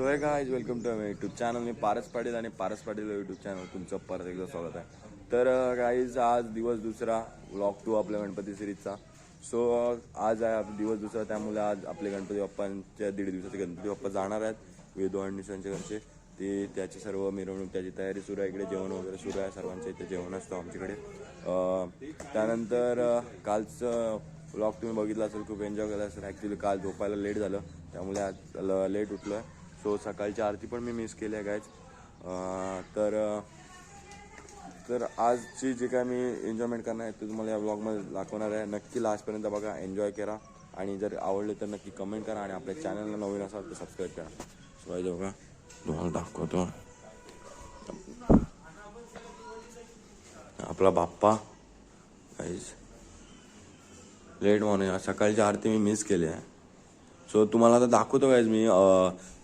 So hey guys welcome to YouTube channel मी पारस पाटील आणि Paras Patil YouTube channel तुमचं परत एकदा स्वागत आहे. तर uh, गाईज आज दिवस दुसरा व्लॉग टू आपल्या गणपती सिरीजचा सो uh, आज आहे दिवस दुसरा. त्यामुळे आज आपले गणपती बाप्पांच्या दीड दिवसाचे गणपती बाप्पा जाणार आहेत. वेदो आणि निशांच्या घरचे. ते त्याची सर्व मिरवणूक त्याची तयारी सुरू आहे इकडे. जेवण वगैरे सुरू आहे. सर्वांच्या इथे जेवण असतं आमच्याकडे. Uh, त्यानंतर कालचं व्लॉग तुम्ही बघितला असेल खूप एन्जॉय केला असेल. ॲक्च्युली काल झोपायला लेट झालं. त्यामुळे आज लेट उठलो आहे सो सकाळची आरती पण मी मिस केली आहे गायच तर तर आजची जी काय मी एन्जॉयमेंट करणार आहे ते तुम्हाला या ब्लॉगमध्ये दाखवणार आहे. नक्की लास्टपर्यंत बघा एन्जॉय करा. आणि जर आवडले तर नक्की कमेंट करा आणि आपल्या चॅनलला नवीन असाल तर सबस्क्राईब करा. शिवाय बघा. तुम्हाला दाखवतो. आपला बाप्पा. गाईज लेट मॉर्निंग सकाळची आरती मी मिस केली आहे. सो तुम्हाला आता दाखवतो गाईज मी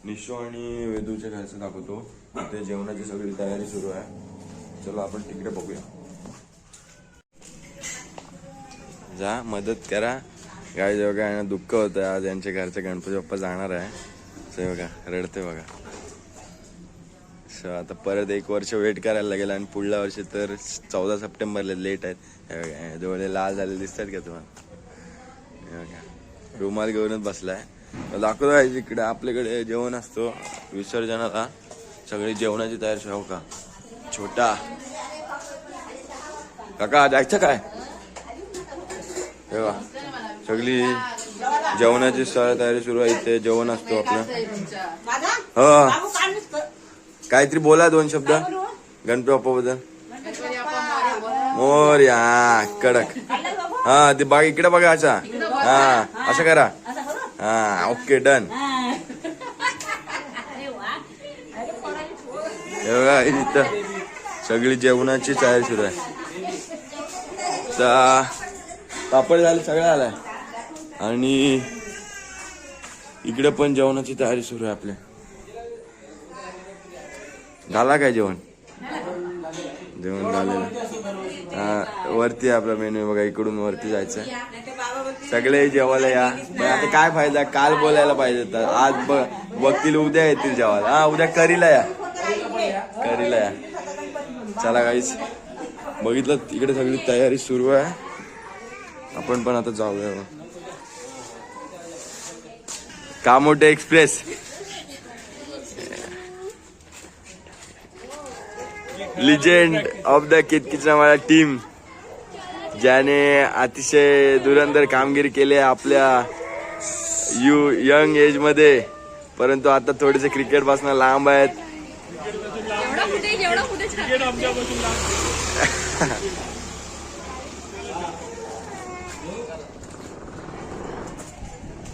निशो आणि वेदूच्या घरचं दाखवतो. ते जेवणाची सगळी तयारी सुरू आहे. चलो आपण तिकडे बघूया. जा मदत करा. गाय बघा काय दुःख होतं आज. यांच्या घरचे गणपती बाप्पा जाणार आहे. ते बघा रडते बघा. सो आता परत एक वर्ष वेट करायला लागेल आणि पुढल्या वर्षी तर चौदा सप्टेंबरला लेट आहेत. डोळे लाल झाले दिसतात का तुम्हाला? हे बघा रुमाल घेऊनच बसलाय. दाखवतो आहे इकडे आपल्याकडे जेवण असतो. विसर्जनाला. सगळी जेवणाची तयारी हो का छोटा. काका जायचं काय? हे सगळी जेवणाची सगळी तयारी सुरू आहे. इथे जेवण असतो आपलं. ह. काहीतरी बोला दोन शब्द. गणपती बाप्पाबद्दल. मोर या कडक. हा ते बाग इकडे बघा असा. हा असं करा. हा ओके डन इथं सगळी जेवणाची तयारी सुरू आहे पापड झाले सगळं झालंय आणि इकडे पण जेवणाची तयारी सुरू आहे आपल्या झाला काय जेवण जेवण झालेलं वरती आपला मेनू बघा इकडून वरती जायचं सगळे जेवायला या. पण आता काय फायदा? काल बोलायला पाहिजे तर आज बघ बघतील उद्या येतील जेवायला. हा उद्या करीला या. करीला या. चला काहीच बघितलं इकडे सगळी तयारी सुरू आहे. आपण पण आता जाऊया Kamothe express. Legend of the कितकिचा team ज्याने अतिशय धुरंधर कामगिरी केली आहे आपल्या यू यंग एजमध्ये. परंतु आता थोडेसे क्रिकेटपासून लांब आहेत.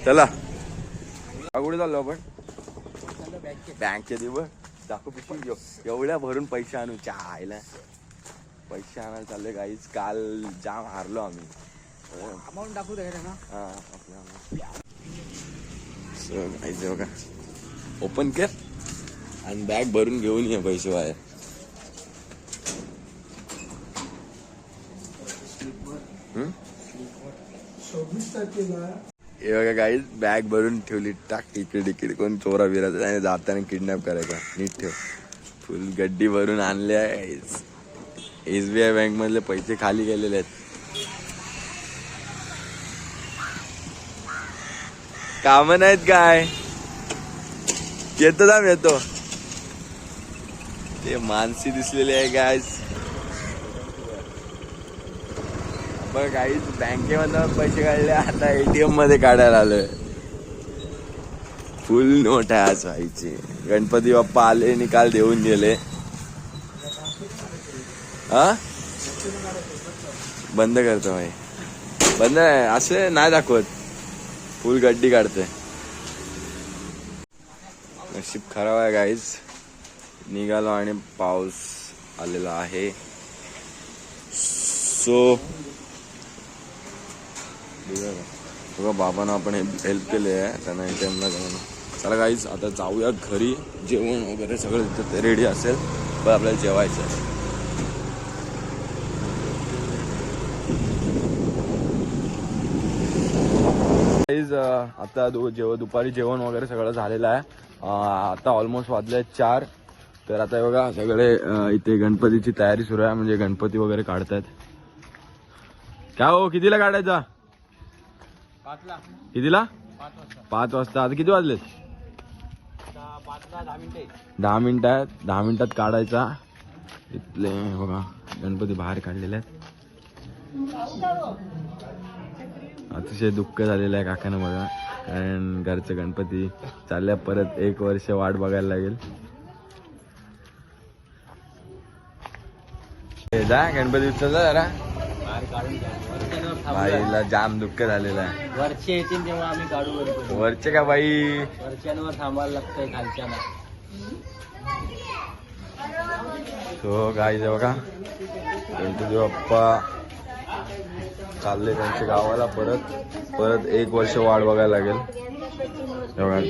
चला. कुठे चाललो आपण. बँकेत बघ. दाखव पिशवी एवढ्या भरून पैसे आणू. चहायला पैसे आणायला चालले काहीच काल जाम हारलो आम्ही. अमाऊंट दाखवू दे ना हा आपल्या सो गाईज बघा. ओपन कर. आणि बॅग भरून घेऊन ये पैसे बाहेर हे बघा गाईज बॅग भरून ठेवली. टाक इकडे तिकडे. कोण चोरा बिराचा जाताना किडनॅप करायचा. नीट ठेव. फुल गड्डी भरून आणले आहे एस बी आय बँक मधले पैसे खाली गेलेले आहेत. काम नाहीत काय? येतो जाम येतो. ते मानसी दिसलेली आहे गायज बघ काहीच बँकेमधनं पैसे काढले आता एटीएममध्ये काढायला आलोय. फुल नोट आहे आज व्हायची. गणपती बाप्पा आले निकाल देऊन गेले. हा? बंद करतो भाई बंद नाही असे नाही दाखवत. फुल गड्डी काढते नशीब खराब आहे गाईज निघालो आणि पाऊस आलेला आहे. सो बघा बाबांना आपण हेल्प केली आहे त्यांना टाइमला जाऊन. चला गाईज आता जाऊया घरी. जेवण वगैरे सगळं तिथं रेडी असेल. पण आपल्याला जेवायचं आहे. आता दु- जेव दुपारी जेवण वगैरे सगळं झालेलं आहे. आता ऑलमोस्ट वाजले चार. तर आता हे बघा सगळे इथे गणपतीची तयारी सुरू आहे. म्हणजे गणपती वगैरे काढतायत. काय हो कितीला काढायचा? कितीला? पाच वाजता. आता किती वाजलेत दहा मिनिट आहेत. दहा मिनिटात काढायचा. इथले बघा गणपती बाहेर काढलेले आहेत. अतिशय दुःख झालेलं आहे काकानं बघा कारण घरचे गणपती चालल्या परत एक वर्ष वाट बघायला लागेल. जा गणपती उत्सव जा जरा. बाईला जाम दुःख झालेलं आहे. वरचे येतील तेव्हा आम्ही काढू गणपती वरचे का बाई? वरच्यांवर थांबायला लागतंय खालच्याना. तो गाई बघा गणपती बाप्पा. चालले त्यांच्या गावाला परत परत एक वर्ष वाट बघायला लागेल. बघा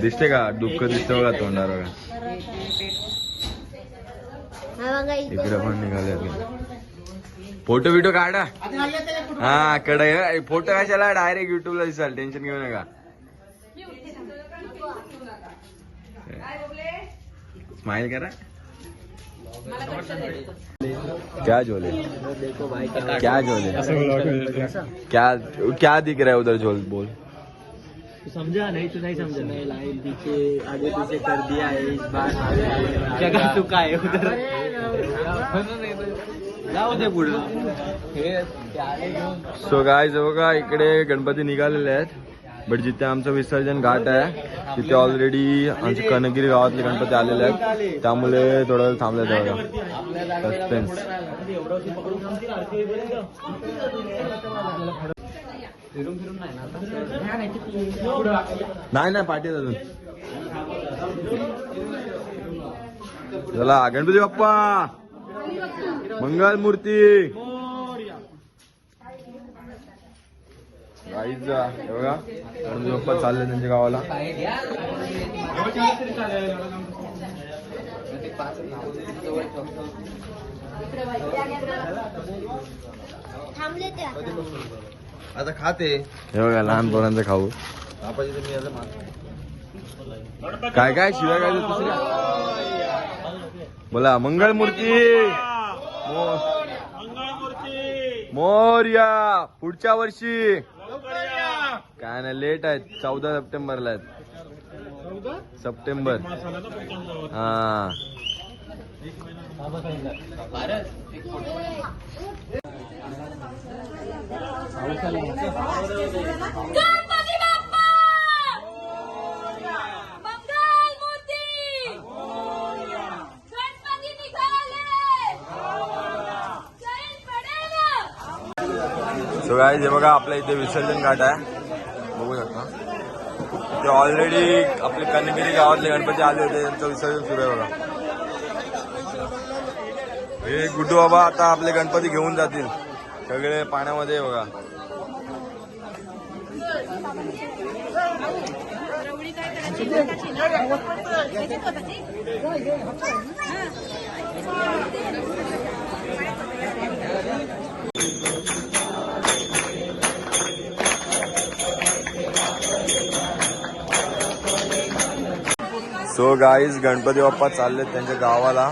दिसते का? दुःख दिसते बघा तोंडावर बघा इकडे पण निघाले फोटो बिटो काढा. हा कडे फोटो कशाला? डायरेक्ट युट्यूबला दिसाल. टेन्शन घेऊ नका. स्माइल करा. क्या झोले? क्या झोले? क्या क्या दिख रहा है उधर झोल? बोल। समझा नहीं तू नहीं समझा। नहीं लाइन पीछे आगे पीछे कर दिया है इस बार जगह चुका है उधर। सो गाय बघा इकडे गणपती निघालेले आहेत बट जिथे आमचं विसर्जन घाट आहे तिथे ऑलरेडी आमचे कनगिरी गावातले गणपती आलेले आहेत. त्यामुळे थोडा वेळ थांबले सस्पेन्स नाही नाही नाही पाठी अजून. चला गणपती बाप्पा! मंगल मूर्ती हे बघा. गणपती बाप्पा चालले त्यांच्या गावाला. आता. खाते. हे बघा लहान पोरांचं खाऊ काय काय? शिवाय काय दुसऱ्या? बोला मंगल मूर्ती. मोर्या पुढच्या वर्षी. काय नाही लेट आहेत. चौदा सप्टेंबरला आहेत. सप्टेंबर. हा गणपती बाप्पा मंगल मूर्ती गणपती निघाले जैन पडेल सो काय हे बघा आपल्या इथे विसर्जन घाट आहे. ते ऑलरेडी आपले कनगिरी गावातले गणपती आले होते त्यांचं विसर्जन सुरू आहे बघा. हे गुड्डू बाबा आता आपले गणपती घेऊन जातील. सगळे पाण्यामध्ये बघा. सो गाईज गणपती बाप्पा चालले त्यांच्या गावाला.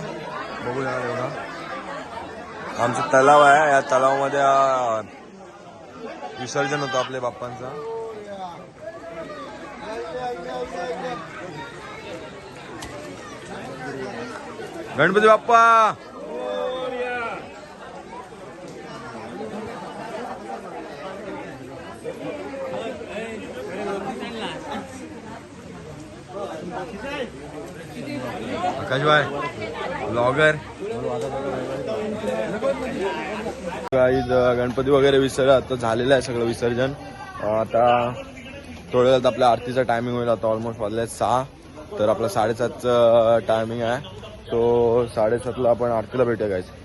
बघूया एवढा. आमचा तलाव आहे या तलावामध्ये विसर्जन होतं आपल्या बाप्पांचा. गणपती बाप्पा! आकाश भाई ब्लॉगर गाईज गणपती वगैरे विसर्जन आता झालेलं आहे सगळं विसर्जन. आता थोड्या वेळात आपल्या आरतीचा टायमिंग होईल आता ऑलमोस्ट वाजले सहा. तर आपला साडेसातचं टायमिंग आहे. तो साडेसातला आपण आरतीला भेटूया गायचं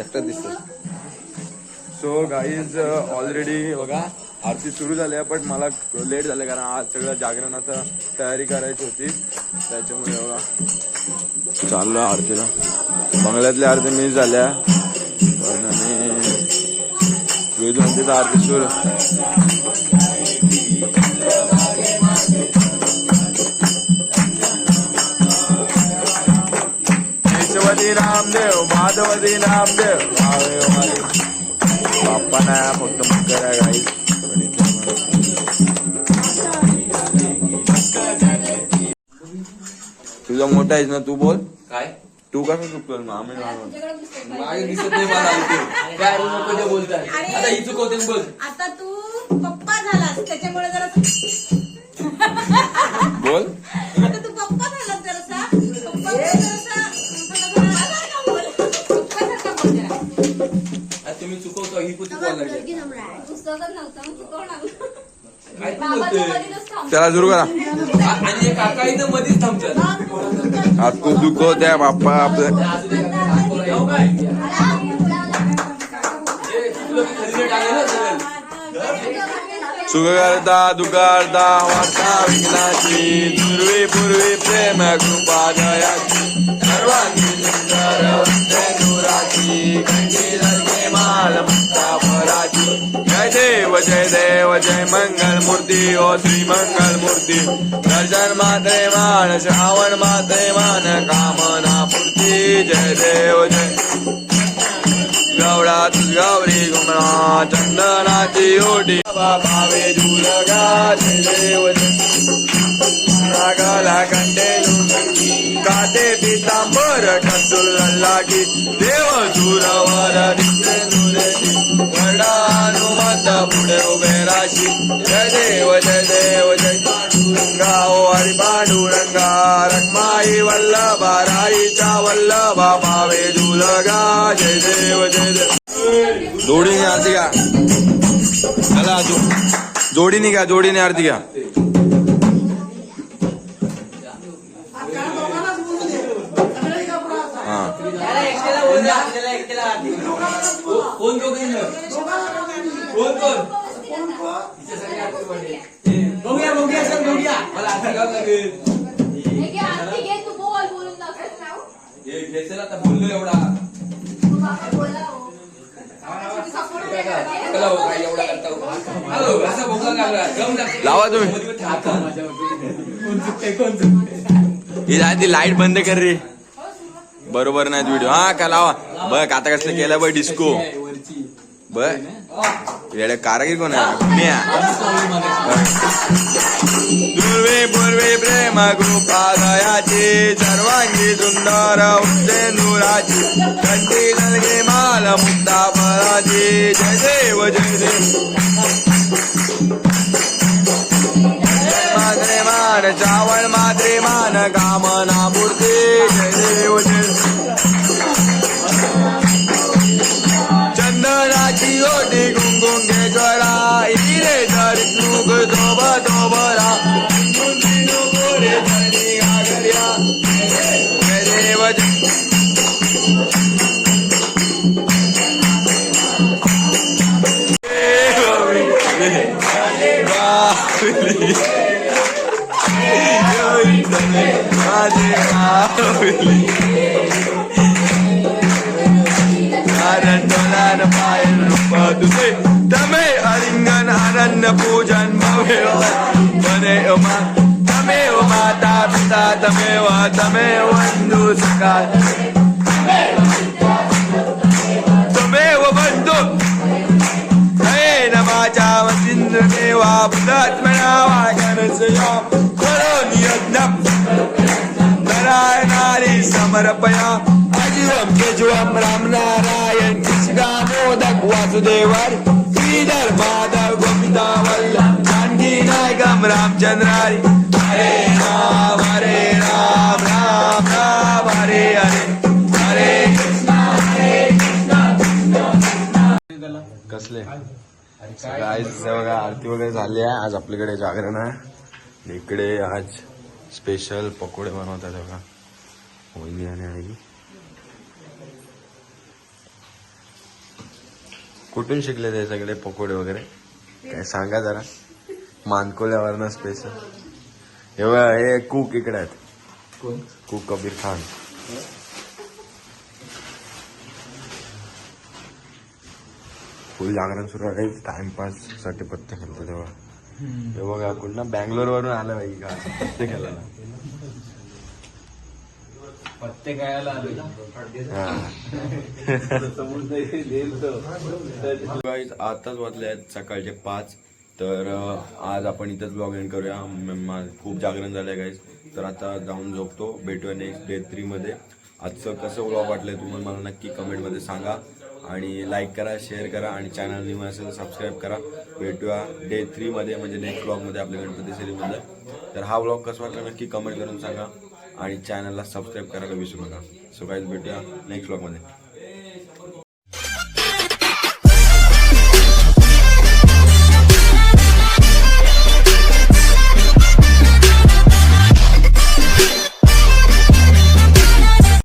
एकटं दिसत सो गाईज ऑलरेडी बघा आरती सुरू झाली आहे पण मला लेट झालं कारण आज सगळं जागरणाचा तयारी करायची होती. त्याच्यामुळे एवढा. चाललो आरतीला. बंगल्यातल्या आरती मिस झाल्या पण मी म्हणते आरती सुरू. रामदेव माधवदी रामदेव. बाप्पा नाही फक्त मग करा तुझा मोठा आहेस ना तू बोल. काय? तू कसं चुकतो मग? आम्ही लहान होतो. मागे दिसत नाही मला इथे. काय अरे नको ते बोलताय? आता ही चुकवते बोल. आता तू पप्पा झालास त्याच्यामुळे जरा बोल. आता तू पप्पा झालास जरासा. पप्पा जरासा पप्पासारखा बोल. पप्पासारखा बोल जरा. आता तुम्ही चुकवतो ही पण चुकवायला लागली पुस्तकात नव्हतं मग चुकवणार काय तू बाबाच्या बोलतोय? वडीलच थांब. चला सुरू करा. आ- आणि हे काका इथं मध्येच थांबतात. आज तू दुखवत्या बाप्पा आपलं असू दे, काका, सुख करता दुकारता वार्ता विघ्नाची दुर्वी पूर्वी प्रेम कृपा दयाची सर्वांगी सुंदर दुराची देव जय देव जय मंगल मूर्ती ओ श्री मंगल मूर्ती। दर्शन मात्रे मान श्रावण मात्रे मान कामना पूर्ती जय देव जय। गवळा गौरी गुमणा चंदनाची ओटी। भावे झुलगा जय देव रागाला कंडे काटे पितांबर कसुल लागी देव झुरवर दिसते नुरेची वडा पुढे उभे राशी. जय देव जय देव जय पांडुरंगा. ओ हरी पांडुरंगा रखमाई वल्लभा राईचा वल्लभा पावे दुलगा. जय देव जय देव. जोडीने आरती घ्या. चला जो जोडीने घ्या जोडीने आरती घ्या. कोण? कोण कोण आरती वाढली. बघूया बघूया सर बघूया मला आरती घ्यावं लागेल हे हे आता बोललो एवढा हो. हो, हो. लावा तुम्ही. ही लाइट बंद कर रे बरोबर नाही व्हिडिओ हा का लावा बघ आता कसलं केलं बघ डिस्को वरची बघ येडे कोण आहे? दुर्वे पूर्वे प्रेम गोपादयाची सर्वांगी सुंदर उच्चे नुराची. कंठी नलगे माल मुद्दा फळाची जय देव जय देव. बंधु तमेव बंधु नयन माझ्या वसिंद्र बुधात्मना वागनसया करोनि यज्ञम् नारायणारी समर्पया अजीवम केजवम राम नारायण कृष्णा वासुदेवर श्रीधर माधव गोविंदा वल्लभ जानकी नायकम रामचंद्रारी हरे राम कसले? आज बघा आरती वगैरे झाली आहे. आज आपल्याकडे जागरण आहे. इकडे आज स्पेशल पकोडे बनवतात बघा. होईली आणि आई. कुठून शिकले ते सगळे पकोडे वगैरे? काय सांगा जरा. मानकोल्यावरनं स्पेशल हे हे कुक इकडे आहेत. कुक कबीर खान फुल जागरण सुरू आहे. टाइमपाससाठी पत्ते खेळतो तेव्हा. हे बघा कुठं बँगलोर वरून आलं बाई का? पत्ते खेळायला. पत्ते गाईज आताच वाजले आहेत सकाळचे पाच. तर आज आपण इथंच ब्लॉग एंड करूया. म- मा- खूप जागरण झालं आहे गाईज तर आता जाऊन झोपतो. भेटूया नेक्स्ट डे थ्रीमध्ये आजचं कसं ब्लॉग वाटलं तुम्हाला मला नक्की कमेंटमध्ये सांगा. आणि लाईक करा शेअर करा आणि चॅनल न्यू असेल तर सबस्क्राईब करा. भेटूया डे थ्रीमध्ये म्हणजे नेक्स्ट ब्लॉगमध्ये आपल्या गणपती सिरीजमध्ये तर हा ब्लॉग कसा वाटला नक्की कमेंट करून सांगा. आणि चॅनलला सबस्क्राईब करायला विसरू नका. सो काहीच भेटूया नेक्स्ट ब्लॉगमध्ये